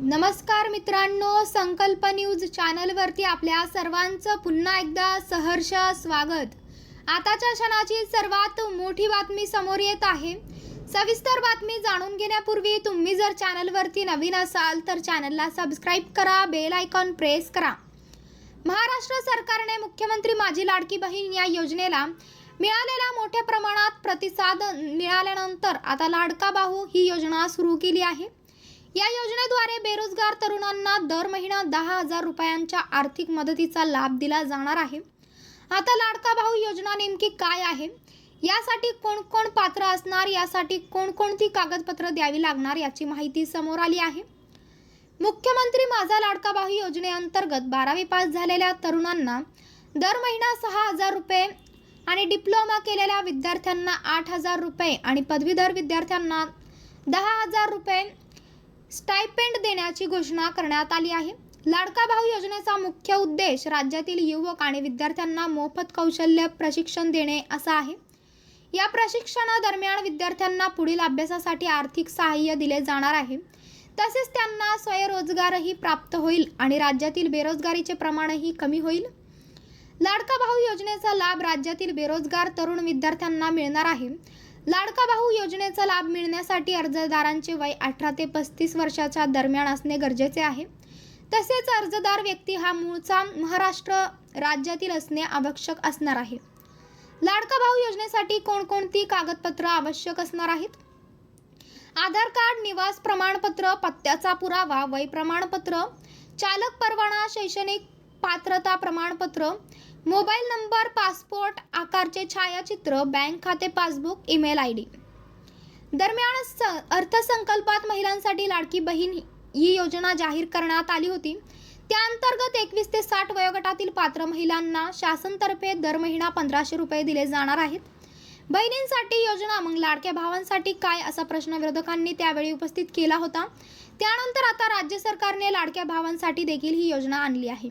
नमस्कार मित्रांनो संकल्प न्यूज चॅनलवरती आपल्या सर्वांचं पुन्हा एकदा सहर्ष स्वागत. आताच्या क्षणाची सर्वात मोठी बातमी समोर येत आहे. सविस्तर बातमी जाणून घेण्यापूर्वी तुम्ही जर चॅनलवरती नवीन असाल तर चॅनलला सबस्क्राईब करा बेल आयकॉन प्रेस करा. महाराष्ट्र सरकारने मुख्यमंत्री माझी लाडकी बहीण या योजनेला मिळालेला मोठ्या प्रमाणात प्रतिसाद मिळाल्यानंतर आता लाडका बाहू ही योजना सुरू केली आहे. या योजनेद्वारे बेरोजगार तरुणांना दर महिना दहा हजार रुपयांच्या आर्थिक मदतीचा लाभ दिला जाणार आहे. आता लाडका भाऊ योजना नेमकी काय आहे? यासाठी कोण कोण पात्र असणार? यासाठी कोणकोणती कागदपत्र द्यावी लागणार? याची माहिती समोर आली आहे. मुख्यमंत्री माझा लाडका भाऊ योजनेअंतर्गत बारावी पास झालेल्या तरुणांना दर महिना सहा हजार रुपये आणि डिप्लोमा केलेल्या विद्यार्थ्यांना आठ हजार रुपये आणि पदवीधर विद्यार्थ्यांना दहा हजार रुपये स्टायपेंड देण्याची घोषणा करण्यात आली आहे. लाडका भाऊ योजनेचा मुख्य उद्देश राज्यातील युवक आणि विद्यार्थ्यांना मोफत कौशल्य प्रशिक्षण देणे असा आहे. या प्रशिक्षणादरम्यान विद्यार्थ्यांना पुढील अभ्यासासाठी आर्थिक सहाय्य दिले जाणार आहे. तसेच त्यांना स्वयंरोजगारही प्राप्त होईल आणि राज्यातील बेरोजगारीचे प्रमाणही कमी होईल. लाडका भाऊ योजनेचा लाभ राज्यातील बेरोजगार तरुण विद्यार्थ्यांना मिळणार आहे. लाडका भाऊ योजनेचा लाभ मिळण्यासाठी अर्जदारांचे वय अठरा ते पस्तीस वर्षाच्या दरम्यान असणे गरजेचे आहे. तसेच अर्जदार व्यक्ती हा मूळचा महाराष्ट्र राज्यातील असणे आवश्यक असणार आहे. लाडका भाऊ योजनेसाठी कोणकोणती कागदपत्र आवश्यक असणार आहेत? आधार कार्ड निवास प्रमाणपत्र पत्त्याचा पुरावा वय प्रमाणपत्र चालक परवाना शैक्षणिक पात्रता प्रमाणपत्र मोबाईल नंबर पास प्रकारचे छायाचित्र बँक खाते पासबुक ईमेल आय डी. दरम्यान स अर्थसंकल्पात महिलांसाठी लाडकी बहीण ही योजना जाहीर करण्यात आली होती. त्याअंतर्गत एकवीस ते साठ वयोगटातील पात्र महिलांना शासनतर्फे दर महिना पंधराशे रुपये दिले जाणार आहेत. बहिणींसाठी योजना मग लाडक्या भावांसाठी काय असा प्रश्न विरोधकांनी त्यावेळी उपस्थित केला होता. त्यानंतर आता राज्य सरकारने लाडक्या भावांसाठी देखील ही योजना आणली आहे.